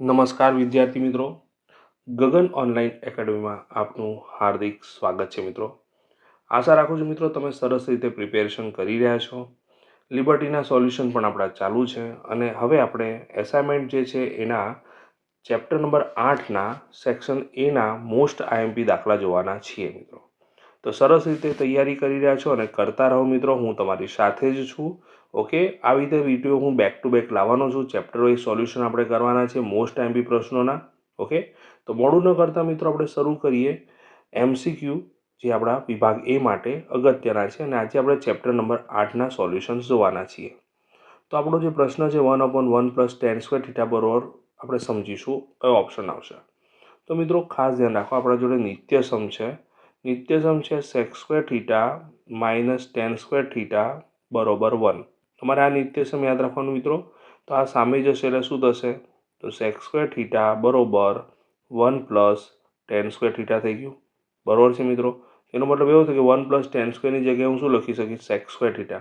નમસ્કાર વિદ્યાર્થી મિત્રો. ગગન ઓનલાઈન એકેડમીમાં આપનું હાર્દિક સ્વાગત છે મિત્રો. આશા રાખું છું મિત્રો તમે સરસ રીતે પ્રિપેરેશન કરી રહ્યા છો. લિબર્ટીના સોલ્યુશન પણ આપણા ચાલુ છે અને હવે આપણે એસાઇનમેન્ટ જે છે એના ચેપ્ટર નંબર આઠના સેક્શન એના મોસ્ટ આઈએમપી દાખલા જોવાના છીએ મિત્રો. તો સરસ રીતે તૈયારી કરી રહ્યા છો અને કરતા રહો મિત્રો, હું તમારી સાથે જ છું. ઓકે? આવી રીતે વીડિયો હું બેક ટુ બેક લાવવાનો છું. ચેપ્ટર વાઇઝ સોલ્યુશન આપણે કરવાના છે મોસ્ટ એમપી પ્રશ્નોના. ઓકે? તો મોડું ન કરતા મિત્રો આપણે શરૂ કરીએ. એમસીક્યુ જે આપણા વિભાગ એ માટે અગત્યના છે અને આજે આપણે ચેપ્ટર નંબર આઠના સોલ્યુશન્સ જોવાના છીએ. તો આપણો જે પ્રશ્ન છે one upon one plus tan square theta બરોબર આપણે સમજીશું કયો ઓપ્શન આવશે. તો મિત્રો ખાસ ધ્યાન રાખો, આપણા જોડે નિત્યસમ છે. નિત્યસમ છે sec square theta minus tan square theta બરોબર વન તમારે આ નિત્યસમ યાદ રાખવાનું મિત્રો. તો આ સામે જશે એટલે શું થશે? તો સેક્સ સ્ક્વેર થીટા બરોબર one plus tan square theta થઈ ગયું. બરોબર છે મિત્રો? એનો મતલબ એવો થયો કે વન પ્લસ ટેન સ્ક્વેરની જગ્યાએ હું શું લખી શકીશ? સેક્સ સ્ક્વેર થીટા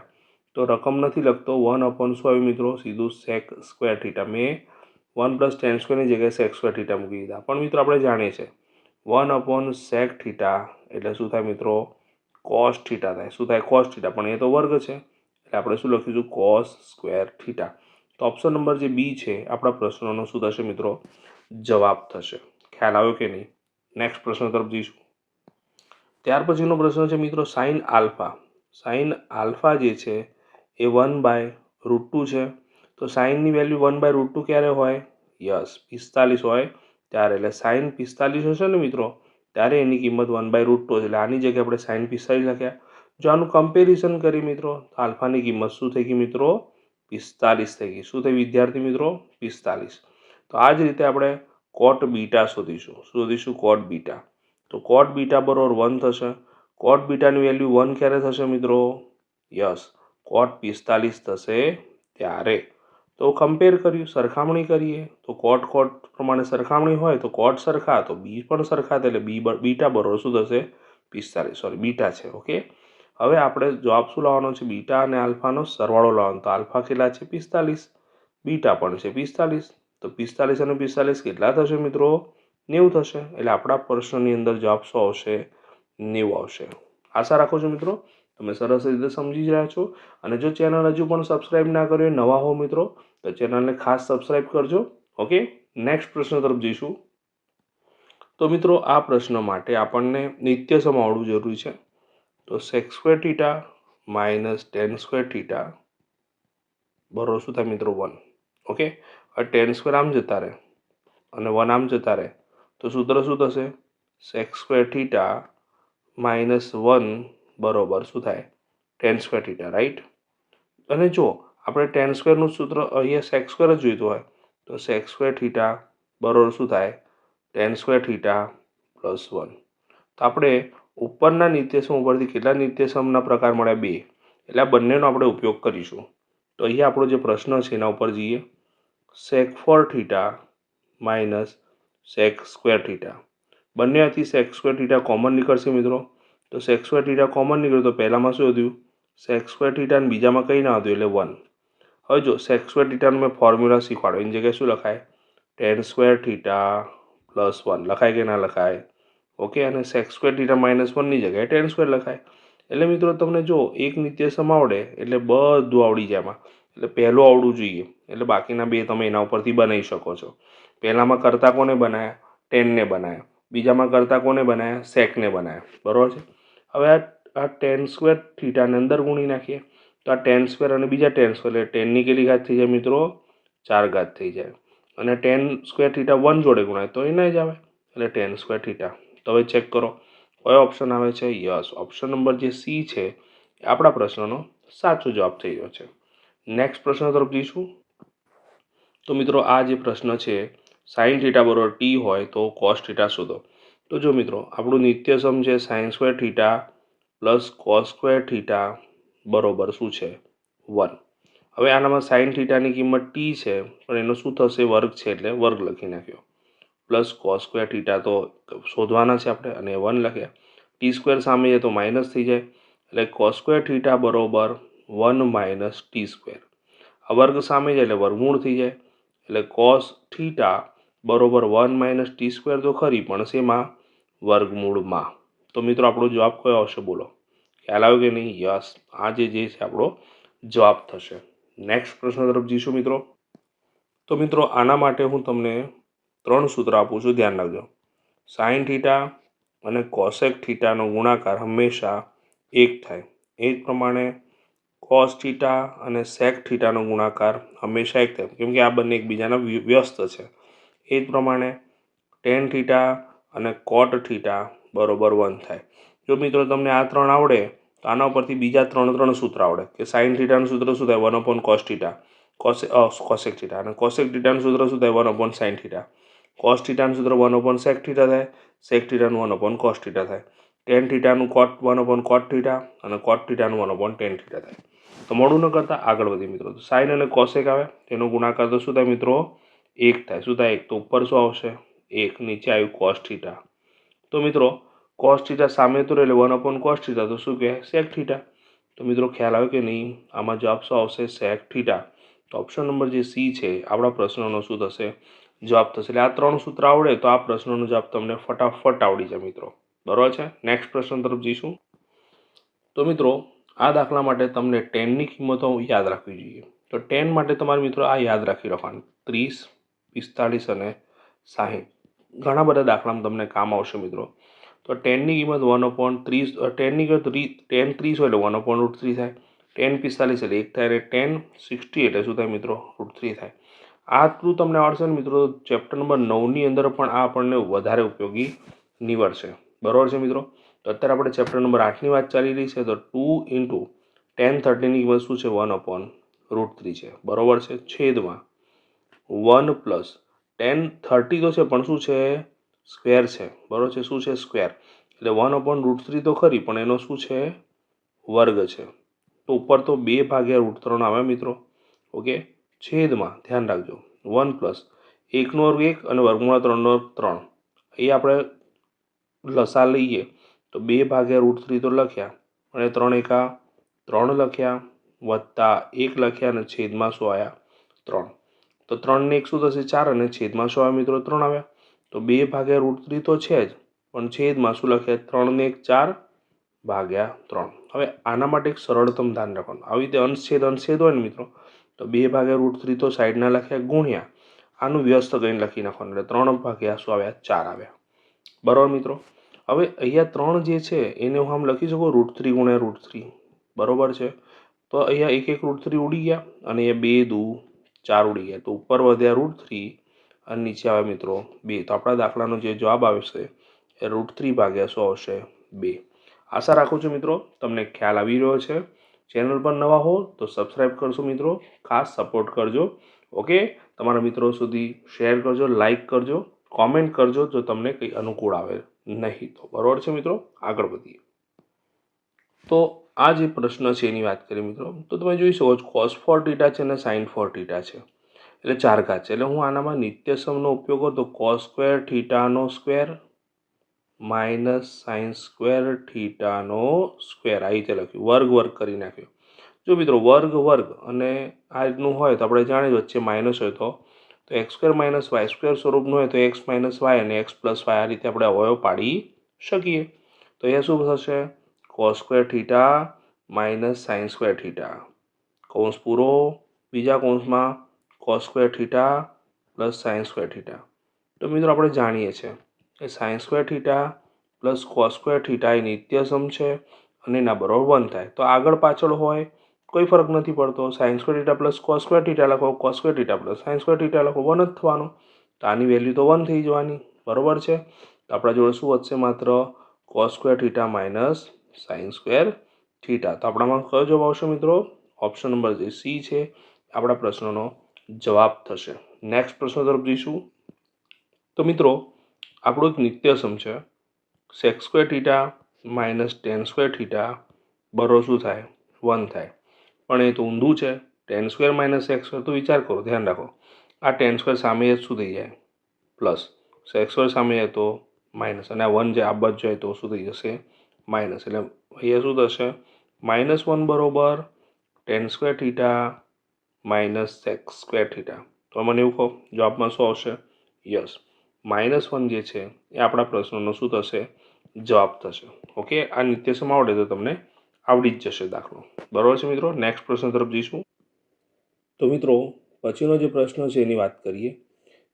તો રકમ નથી લખતો. વન અપોન શું આવ્યું મિત્રો? સીધું સેક સ્ક્વેર થીટા મેં વન પ્લસ ટેન સ્ક્વેરની જગ્યાએ સેક સ્ક્વેર થીટા મૂકી દીધા. પણ મિત્રો આપણે જાણીએ છીએ. વન અપોન સેક થીટા એટલે શું થાય મિત્રો? કોસ થીટા થાય. શું થાય? કોસ થીટા પણ એ તો વર્ગ છે. એટલે આપણે શું લખીશું? કોસ સ્ક્વેર થીટા તો ઓપ્શન નંબર જે બી છે, આપણા પ્રશ્નોનો શું થશે મિત્રો? જવાબ થશે. ખ્યાલ આવ્યો કે નહીં? નેક્સ્ટ પ્રશ્ન તરફ જઈશું. ત્યાર પછીનો પ્રશ્ન છે મિત્રો સાઇન આલ્ફા સાઇન આલ્ફા જે છે, એ વન બાય રૂટ ટુ છે. તો સાઇનની value one by root two ક્યારે હોય? યસ, પિસ્તાલીસ હોય ત્યારે. એટલે સાઇન પિસ્તાલીસ હશે ને મિત્રો? ત્યારે એની કિંમત વન બાય રૂટ ટુ એટલે આની જગ્યાએ આપણે સાઇન પિસ્તાલીસ લખ્યા. જો આનું કમ્પેરિઝન કરી મિત્રો આલ્ફાની કિંમત શું થઈ ગઈ મિત્રો? પિસ્તાલીસ થઈ ગઈ. શું થઈ વિદ્યાર્થી મિત્રો? પિસ્તાલીસ. તો આ જ રીતે આપણે કોટ બીટા શોધીશું. શોધીશું કોટ બીટા તો કોટ બીટા બરોબર વન થશે. કોટ બીટાની વેલ્યુ વન ક્યારે થશે મિત્રો? યસ કોટ પિસ્તાલીસ થશે ત્યારે. તો કમ્પેર કર્યું સરખામણી કરીએ. તો કોટ કોટ પ્રમાણે સરખામણી હોય તો કોટ સરખા, તો બી પણ સરખા એટલે બી બીટા બરોબર શું થશે? પિસ્તાલીસ. સોરી બીટા છે ઓકે હવે આપણે જવાબ શું લાવવાનો છે? બીટા અને આલ્ફાનો સરવાળો લાવવાનો. તો આલ્ફા કેટલા છે? પિસ્તાલીસ. બીટા પણ છે પિસ્તાલીસ. તો પિસ્તાલીસ અને પિસ્તાલીસ કેટલા થશે મિત્રો? નેવું થશે. એટલે આપણા પ્રશ્નની અંદર જવાબ શું આવશે? નેવું આવશે. આશા રાખું છું મિત્રો, તમે સરસ રીતે સમજી જ રહ્યા છો. અને જો ચેનલ હજુ પણ સબસ્ક્રાઇબ ના કર્યો નવા હો મિત્રો, તો ચેનલને ખાસ સબસ્ક્રાઇબ કરજો. ઓકે? નેક્સ્ટ પ્રશ્ન તરફ જઈશું. તો મિત્રો, આ પ્રશ્ન માટે આપણને નિત્ય સમાવડવું જરૂરી છે. તો sec square theta minus tan square theta બરોબર શું થાય મિત્રો વન ઓકે હવે ટેન સ્ક્વેર આમ જતા રહે. અને વન આમ જતા રહે. તો સૂત્ર શું થશે? Sec square theta minus one બરોબર શું થાય? ટેન સ્ક્વેર થીટા રાઈટ અને જો આપણે ટેન સ્ક્વેરનું સૂત્ર અહીંયા સેક્સ સ્ક્વેર જ જોઈતું હોય, તો સેક્સ સ્ક્વેર થીટા બરોબર શું થાય? Tan square theta plus one તો આપણે ઉપરના નિત્યસમ ઉપરથી કેટલા નિર્દેશમના પ્રકાર મળ્યા? બે. એટલે આ બંનેનો આપણે ઉપયોગ કરીશું. તો અહીંયા આપણો જે પ્રશ્ન છે, એના ઉપર જઈએ. Sec four theta minus sec square theta બંનેથી sec square theta common નીકળશે મિત્રો. તો સેક સ્ક્વેર થીટા કોમન નીકળ્યું તો પહેલાંમાં શું હતું? સેક સ્ક્વેર થીટા અને બીજામાં કંઈ ના હતું, એટલે વન હવે જો સેક સ્ક્વેર થીટાનું મેં ફોર્મ્યુલા શીખવાડો એની જગ્યાએ શું લખાય? Tan square theta plus one લખાય કે ના લખાય? ઓકે, અને સેક્સ સ્ક્વેર થીટા માઇનસ વનની જગ્યાએ ટેન સ્ક્વેર લખાય. એટલે મિત્રો તમને જો એક નિત્યસમ આવડે, એટલે બધું આવડી જાય એમાં. એટલે પહેલું આવડવું જોઈએ. એટલે બાકીના બે તમે એના ઉપરથી બનાવી શકો છો. પહેલામાં કરતા કોને બનાવ્યા ટેનને બનાવ્યા બીજામાં કરતા કોને બનાવ્યા સેકને બનાવ્યા બરાબર છે? હવે આ આ ટેન સ્ક્વેર થીટાને અંદર ગુણી નાખીએ. તો આ ટેન સ્ક્વેર અને બીજા ટેન સ્ક્વેર એટલે ટેનની કેટલી ઘાત થઈ જાય મિત્રો? ચાર ઘાત થઈ જાય. અને ટેન સ્ક્વેર થીટા વન જોડે ગુણાય તો એ ના જ આવે. એટલે ટેન સ્ક્વેર થીટા તો હવે ચેક કરો. કયો ઓપ્શન આવે છે? યસ ઓપ્શન નંબર જે સી છે, એ આપણા પ્રશ્નનો સાચો જવાબ થઈ ગયો છે. નેક્સ્ટ પ્રશ્ન તરફ જઈશું. તો મિત્રો, આ જે પ્રશ્ન છે સાઇન થીટા બરોબર ટી હોય તો કોસ થીટા શોધો. તો જો મિત્રો, આપણું નિત્યસમ છે sine square theta plus cos square theta બરોબર શું છે? વન હવે આનામાં સાઇન થીટાની કિંમત ટી છે, પણ એનો શું થશે? વર્ગ છે એટલે વર્ગ લખી નાખ્યો. પ્લસ કોસ સ્ક્વેર થીટા તો શોધવાના છે આપણે અને વન લખ્યા ટી સ્ક્વેર સામે જાય તો માઇનસ થઈ જાય. એટલે કોસ સ્ક્વેર થીટા બરોબર વન માઇનસ ટી સ્ક્વેર. આ વર્ગ સામે જાય એટલે વર્ગમૂળ થઈ જાય. એટલે કોસ થીટા બરોબર વન માઇનસ ટી સ્ક્વેર તો ખરી પણ શેમાં? વર્ગમૂળમાં. તો મિત્રો આપણો જવાબ કયો આવશે બોલો. ખ્યાલ આવ્યો કે નહીં? યસ. આ જે જે છે આપણો જવાબ થશે. નેક્સ્ટ પ્રશ્ન તરફ જઈશું મિત્રો. તો મિત્રો આના માટે હું તમને ત્રણ સૂત્ર આપું છું, ધ્યાન રાખજો. સાઇન થીટા અને કોસેક થીટાનો ગુણાકાર હંમેશા એક થાય. એ જ પ્રમાણે કોસ થીટા અને સેક થીટાનો ગુણાકાર હંમેશા એક થાય. કેમ કે આ બંને એકબીજાના વ્યસ્ત છે. એ જ પ્રમાણે ટેન થીટા અને કોટ થીટા બરોબર વન થાય. જો મિત્રો તમને આ ત્રણ આવડે, તો આના ઉપરથી બીજા ત્રણ ત્રણ સૂત્ર આવડે. કે સાઇન થીટાનું સૂત્ર શું થાય? One upon cos theta. કોસે cosec theta. અને કોસેક થીટાનું સૂત્ર શું થાય? One upon sine theta. Cos થીટાનું સૂત્ર વન ઓપન સેક થીટા થાય સેક થીટાનું વન ઓપન કોસ થીટા થાય. Tan થીટાનું cot one upon cot theta અને કોટ થીટાનું વન ઓપન ટેન થીટા થાય. તો મોડું ન કરતાં આગળ વધીએ મિત્રો. તો સાઇન અને કોસેક આવે, તેનો ગુણાકાર તો શું થાય મિત્રો? એક થાય. શું થાય? એક. તો ઉપર શું આવશે? એક. નીચે આવ્યું કોસ થીટા તો મિત્રો કોસ થીટા સામે તો એટલે વન ઓપન કોસ થીટા તો શું કહેવાય સેક થીટા તો મિત્રો ખ્યાલ આવ્યો કે નહીં? આમાં જવાબ શું આવશે? સેક થીટા તો ઓપ્શન નંબર જે સી છે, આપણા પ્રશ્નનો શું થશે? જવાબ થશે એટલે આ ત્રણ સૂત્ર આવડે તો આ પ્રશ્નનો જવાબ તમને ફટાફટ આવડી જાય મિત્રો. બરાબર છે? નેક્સ્ટ પ્રશ્ન તરફ જઈશું. તો મિત્રો, આ દાખલા માટે તમને ટેનની કિંમતો યાદ રાખવી જોઈએ. તો ટેન માટે તમારે મિત્રો આ યાદ રાખી રાખવાનું. ત્રીસ, પિસ્તાળીસ અને સાહીઠ. ઘણા બધા દાખલામાં તમને કામ આવશે મિત્રો. તો ટેનની કિંમત વન અપોન ત્રીસ ટેનની કિંમત ટેન ત્રીસ હોય એટલે વન અપોન રૂટ થ્રી થાય. ટેન પિસ્તાલીસ એટલે એક થાય. અને ટેન સિક્સટી એટલે શું થાય મિત્રો? રૂટ થ્રી થાય. આટલું તમને આવડશે ને મિત્રો ચેપ્ટર નંબર નવની અંદર પણ આ આપણને વધારે ઉપયોગી નીવડશે. બરાબર છે મિત્રો? તો અત્યારે આપણે ચેપ્ટર નંબર આઠની વાત ચાલી રહી છે, તો ટુ ઇન્ટુ ટેન થર્ટીની કિંમત શું છે વન અપોન રૂટ થ્રી છે. બરાબર છે? છેદમાં વન પ્લસ ટેન થર્ટી તો છે, પણ શું છે? સ્ક્વેર છે. બરાબર છે? શું છે? સ્ક્વેર એટલે વન અપોન રૂટ થ્રી તો ખરી, પણ એનો શું છે? વર્ગ છે. તો ઉપર તો બે ભાગ્યા રૂટ ત્રણ આવે મિત્રો. ઓકે? છેદમાં ધ્યાન રાખજો. વન પ્લસ એકનો વર્ગ એક અને વર્ગમૂળા ત્રણનો વર્ગ ત્રણ. એ આપણે લસા લઈએ તો બે ભાગ્યા રૂટ થ્રી તો લખ્યા અને ત્રણ એકા ત્રણ લખ્યા વત્તા એક લખ્યા અને છેદમાં શું આવ્યા ત્રણ. તો ત્રણને એક શું થશે? ચાર અને છેદમાં શું આવ્યા મિત્રો ત્રણ આવ્યા. તો બે ભાગ્યા રૂટ થ્રી તો છે જ, પણ છેદમાં શું લખ્યા? ત્રણને એક ચાર ભાગ્યા ત્રણ. હવે આના માટે એક સરળતમ ધ્યાન રાખવાનું. આવી રીતે અંશછેદ અંશછેદ હોય ને મિત્રો તો બે ભાગ્યા રૂટ થ્રી તો સાઈડના લખ્યા ગુણ્યા. આનું વ્યસ્ત કરીને લખી નાખવાનું એટલે ત્રણ ભાગ્યા શું આવ્યા? ચાર આવ્યા. બરાબર મિત્રો? હવે અહીંયા ત્રણ જે છે, એને હું આમ લખી શકું? રૂટ થ્રી ગુણ્યા રૂટ થ્રી બરાબર છે? તો અહીંયા એક એક રૂટ થ્રી ઉડી ગયા અને અહીંયા બે, દુ, ચાર ઉડી ગયા. તો ઉપર વધ્યા રૂટ થ્રી અને નીચે આવે મિત્રો બે. તો આપણા દાખલાનો જે જવાબ આવશે, એ રૂટ થ્રી ભાગ્યા શું આવશે? બે. આશા રાખું છું મિત્રો, તમને ખ્યાલ આવી રહ્યો છે. ચેનલ પર નવા હો તો સબસ્ક્રાઈબ કરશો મિત્રો. ખાસ સપોર્ટ કરજો. ઓકે? તમારા મિત્રો સુધી શેર કરજો, લાઇક કરજો, કોમેન્ટ કરજો જો તમને કંઈ અનુકૂળ આવે નહીં તો. બરાબર છે મિત્રો? આગળ વધીએ. તો આ જે પ્રશ્ન છે એની વાત કરીએ મિત્રો. તો તમે જોઈ શકો છો કોસ ફોર ટીટા છે અને સાઇન ફોર ટીટા છે. એટલે ચાર ઘાત છે. એટલે હું આનામાં નિત્યસમનો ઉપયોગ કરું તો કોસ સ્ક્વેર, થીટાનો સ્ક્વેર માઇનસ સાઇન સ્ક્વેર થીટાનો સ્ક્વેર. આ રીતે લખ્યું. વર્ગ વર્ગ કરી નાખ્યો. જો મિત્રો વર્ગ વર્ગ અને આ રીતનું હોય તો આપણે જાણીએ વચ્ચે માઇનસ હોય તો તો X square minus Y square સ્વરૂપનું હોય તો એક્સ માઇનસ વાય અને એક્સ પ્લસ વાય આ રીતે આપણે અવયવ પાડી શકીએ. તો એ શું થશે? Cos square theta minus sine square theta. કૌંસ પૂરો. બીજા કૌંસમાં cos square theta plus sine square theta. તો મિત્રો આપણે જાણીએ છીએ. કે sine square theta plus cos square theta એ નિત્યસમ છે અને એના બરાબર વન થાય. તો આગળ પાછળ હોય, કોઈ ફરક નથી પડતો. Sine square theta plus cos square theta લખો cos square theta plus sine square theta લખો વન જ થવાનું. તો આની વેલ્યુ તો વન થઈ જવાની, બરોબર છે? તો આપણા જોડે શું વધશે માત્ર? Cos square theta minus sine square theta તો આપણામાં કયો જવાબ આવશે મિત્રો? ઓપ્શન નંબર જે સી છે, આપણા પ્રશ્નનો જવાબ થશે. નેક્સ્ટ પ્રશ્ન તરફ જઈશું. તો મિત્રો આપણું એક નિત્યસમ છે. Sec square theta minus tan square theta બરો શું થાય? વન થાય. પણ એ તો ઊંધું છે. Tan square minus X square તો વિચાર કરો, ધ્યાન રાખો. આ ટેન સ્ક્વેર સામે જ શું થઈ જાય? પ્લસ સેક્સ સ્ક્વેર સામે જાય તો માઇનસ અને આ વન જે આ બાજુ જાય તો શું થઈ જશે? માઇનસ એટલે અહીંયા શું થશે? માઇનસ વન બરોબર. Tan square theta minus sec square theta તો મને એવું કહો, જવાબમાં શું આવશે? યસ માઇનસ વન જે છે એ આપણા પ્રશ્નનો શું થશે? જવાબ થશે. ઓકે? આ નિત્યસમ આવડે તો તમને આવડી જ જશે દાખલો. બરાબર છે મિત્રો? નેક્સ્ટ પ્રશ્ન તરફ જઈશું. તો મિત્રો, પછીનો જે પ્રશ્ન છે એની વાત કરીએ.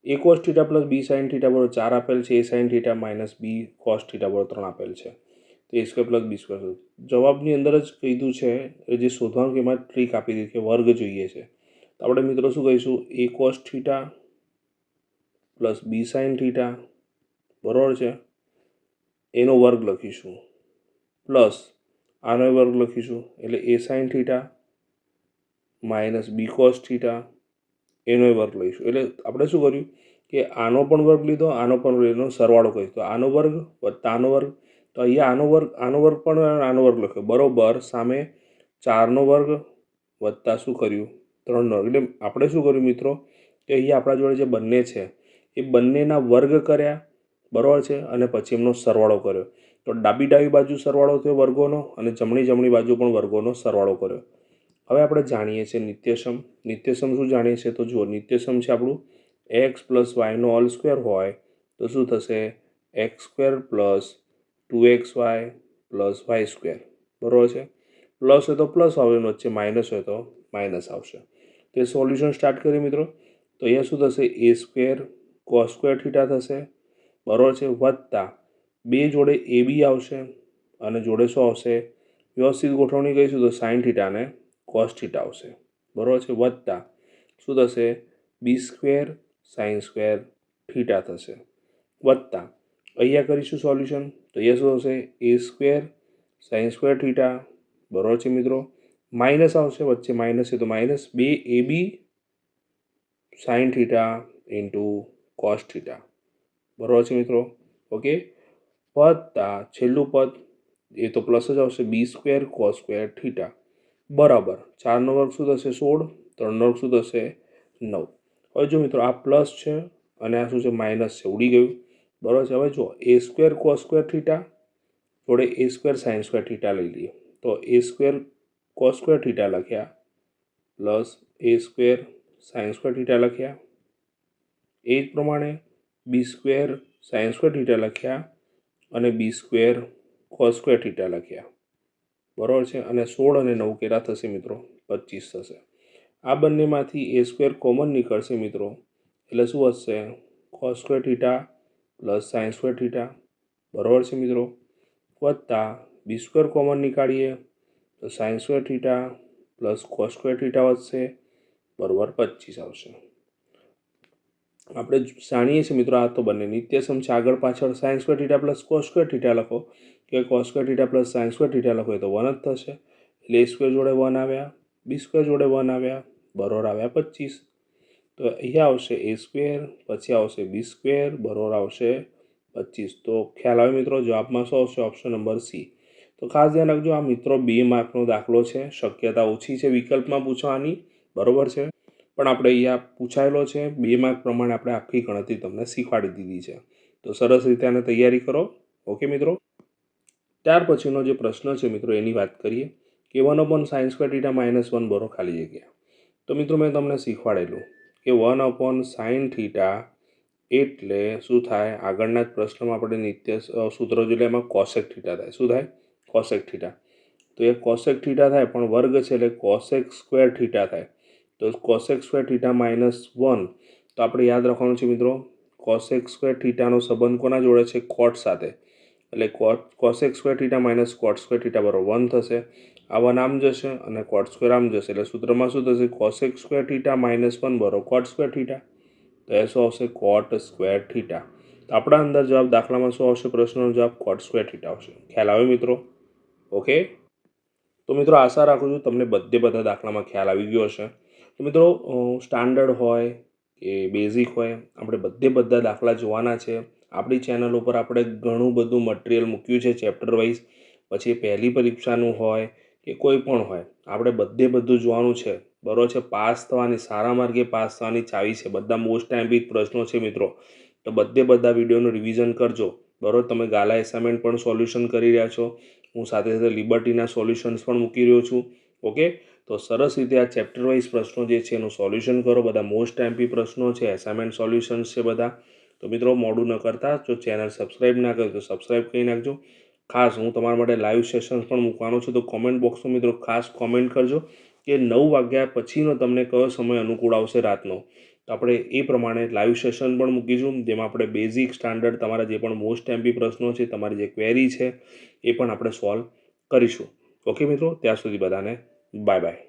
A cos theta plus B sine theta બરોબર ચાર આપેલ છે. A sine theta minus B cos theta બરોબર ત્રણ આપેલ છે. તો A square plus B square જવાબની અંદર જ કીધું છે જે શોધવાનું કે એમાં ટ્રીક આપી દીધી કે વર્ગ જોઈએ છે. તો આપણે મિત્રો શું કહીશું? A cos theta plus B sine theta, બરાબર છે? એનો વર્ગ લખીશું. પ્લસ આનો વર્ગ લખીશું, એટલે A sine theta minus B cos theta, એનો વર્ગ લઈશું. એટલે આપણે શું કર્યું કે આનો પણ વર્ગ લીધો, આનો પણ એનો સરવાળો કર્યો તો આનો વર્ગ વત્તા આનો વર્ગ. તો અહીંયા આનો વર્ગ આનો વર્ગ પણ આનો વર્ગ લખ્યો. બરોબર, સામે ચારનો વર્ગ વત્તા શું કર્યું? ત્રણનો વર્ગ. એટલે આપણે શું કર્યું મિત્રો? કે અહીંયા આપણા જોડે જે બંને છે એ બંનેના વર્ગ કર્યા, બરાબર છે? અને પછી એમનો સરવાળો કર્યો. તો ડાબી ડાબી બાજુ સરવાળો થયો વર્ગોનો અને જમણી જમણી બાજુ પણ વર્ગોનો સરવાળો કર્યો. હવે આપણે જાણીએ છીએ નિત્યસમ. નિત્યસમ શું જાણીએ છીએ? તો જુઓ, નિત્યસમ છે આપણું એક્સ પ્લસ વાયનો ઓલ સ્ક્વેર હોય, તો શું થશે? X square plus two X Y plus Y square બરાબર છે? પ્લસ હોય તો પ્લસ આવે વચ્ચે માઇનસ હોય તો માઇનસ આવશે. તો એ સોલ્યુશન સ્ટાર્ટ કરીએ મિત્રો. તો અહીંયા શું થશે? A square cos square theta થશે. બરાબર છે? વત્તા બે જોડે એ બી આવશે અને જોડે શું આવશે. વ્યવસ્થિત ગોઠવણી કહીશું તો સાઇન થીટાને કોસ થીટા આવશે. બરાબર છે? વત્તા શું થશે? B square sine square theta થશે. વત્તા અહીંયા કરીશું સોલ્યુશન તો અહીંયા શું થશે? A square sine square theta બરાબર છે મિત્રો? માઇનસ આવશે, વચ્ચે માઇનસ છે તો માઇનસ બે A B sine theta into cos theta બરાબર છે મિત્રો? ઓકે? વત્તા છેલ્લું પદ, એ તો પ્લસ જ આવશે B square cos square theta બરાબર. ચારનો વર્ગ શું થશે? સોળ. ત્રણનો વર્ગ શું થશે? નવ. હવે જો મિત્રો આ પ્લસ છે અને આ શું છે? માઇનસ છે. ઉડી ગયું. બરાબર છે? હવે જો A square cos square theta જોડે A square sine square theta લઈ લઈએ. તો A square cos square theta લખ્યા plus A square sine square theta લખ્યા. એ જ પ્રમાણે B square sine square theta લખ્યા અને B square cos square theta લખ્યા. બરાબર છે? અને સોળ અને નવ કેટલા થશે મિત્રો? પચીસ થશે. આ બંનેમાંથી એ સ્ક્વેર કોમન નીકળશે મિત્રો. એટલે શું વધશે cos square theta plus sine square theta. બરાબર છે મિત્રો? વત્તા બી સ્ક્વેર કોમન નીકાળીએ તો sine square theta plus cos square theta વધશે. બરાબર, પચીસ આવશે. આપણે જાણીએ છીએ મિત્રો, આ તો બંને. નિત્યસમ છે. આગળ પાછળ sine square theta plus cos square લખો. કે cos square plus sine square theta લખો, એ તો વન જ થશે. એટલે એ સ્ક્વેર જોડે વન આવ્યા બી સ્ક્વેર જોડે વન આવ્યા, બરોબર આવ્યા પચીસ તો અહીંયા આવશે એ સ્ક્વેર પછી આવશે બી સ્ક્વેર બરોબર આવશે પચીસ તો ખ્યાલ આવે મિત્રો, જવાબમાં શું આવશે? ઓપ્શન નંબર સી તો ખાસ ધ્યાન રાખજો, આ મિત્રો બે માર્કનો દાખલો છે. શક્યતા ઓછી છે વિકલ્પમાં પૂછવાની. બરોબર છે? પણ આપણે અહીંયા પૂછાયેલો છે, બે માર્ક પ્રમાણે આપણે આખી ગણતરી તમને શીખવાડી દીધી છે. તો સરસ રીતે આને તૈયારી કરો. ઓકે મિત્રો? ત્યાર પછીનો જે પ્રશ્ન છે મિત્રો, એની વાત કરીએ. કે one upon sine square theta minus one બરો ખાલી જગ્યા. તો મિત્રો, મેં તમને શીખવાડેલું કે વન અપોન સાઇન થીટા એટલે શું થાય? આગળના જ પ્રશ્નમાં આપણે નિત્ય સૂત્ર જોઈએ એમાં કોસેક થીટા થાય. શું થાય? કોસેક થીટા તો એ કોસેક થીટા થાય, પણ વર્ગ છે એટલે કોસેક સ્ક્વેર થીટા થાય. તો cosec square theta minus one તો આપણે યાદ રાખવાનું છે મિત્રો કોસેક સ્ક્વેર થીટાનો સંબંધ કોના જોડે છે? કોટ સાથે. એટલે cot cosec square theta minus cot square theta બરાબર વન થશે. આ વન આમ જશે અને કોટ સ્ક્વેર આમ જશે. એટલે સૂત્રમાં શું થશે? Cosec square theta minus one બરો કોટ સ્ક્વેર થીટા તો એ શું આવશે? કોટ સ્ક્વેર થીટા તો આપણા અંદર જવાબ દાખલામાં શું આવશે? પ્રશ્નનો જવાબ કોટ સ્ક્વેર થીટા આવશે. ખ્યાલ આવે મિત્રો? ઓકે? તો મિત્રો આશા રાખું છું તમને બધે બધા દાખલામાં ખ્યાલ આવી ગયો હશે. તો મિત્રો સ્ટાન્ડર્ડ હોય કે બેઝિક હોય, આપણે બધે બધા દાખલા જોવાના છે. આપણી ચેનલ ઉપર આપણે ઘણું બધું મટિરિયલ મૂક્યું છે ચેપ્ટર વાઇઝ પછી પહેલી પરીક્ષાનું હોય કે કોઈ પણ હોય, આપણે બધે બધું જોવાનું છે. બરાબર છે? પાસ થવાની, સારા માર્ગે પાસ થવાની ચાવી છે. બધા મોસ્ટ ટાઈમ પ્રશ્નો છે મિત્રો. તો બધે બધા વિડીયોનું રિવિઝન કરજો. બરાબર? તમે ગાલા એસાઇનમેન્ટ પણ સોલ્યુશન કરી રહ્યા છો. હું સાથે સાથે લિબર્ટીના સોલ્યુશન્સ પણ મૂકી રહ્યો છું. ઓકે તો સરસ રીતે આ ચેપ્ટર વાઇઝ પ્રશ્નો જે છે એનું સોલ્યુશન કરો. બધા મોસ્ટ એમપી પ્રશ્નો છે એસાઇનમેન્ટ સોલ્યુશન્સ છે બધા. તો મિત્રો, મોડું ન કરતા, જો ચેનલ સબસ્ક્રાઈબ ના કર્યું તો સબસ્ક્રાઈબ કરી નાખજો. ખાસ હું તમારા માટે લાઈવ સેશન્સ પણ મૂકવાનો છું, તો કોમેન્ટ બોક્સમાં મિત્રો ખાસ કોમેન્ટ કરજો કે નવ વાગ્યા પછીનો તમને કયો સમય અનુકૂળ આવશે રાતનો. તો આપણે એ પ્રમાણે લાઈવ સેશન પણ મૂકીશું. જેમાં આપણે બેઝિક સ્ટાન્ડર્ડ તમારા જે પણ મોસ્ટ એમપી પ્રશ્નો છે, તમારી જે ક્વેરી છે, એ પણ આપણે સોલ્વ કરીશું. ઓકે મિત્રો? ત્યાં સુધી બધાને બાય બાય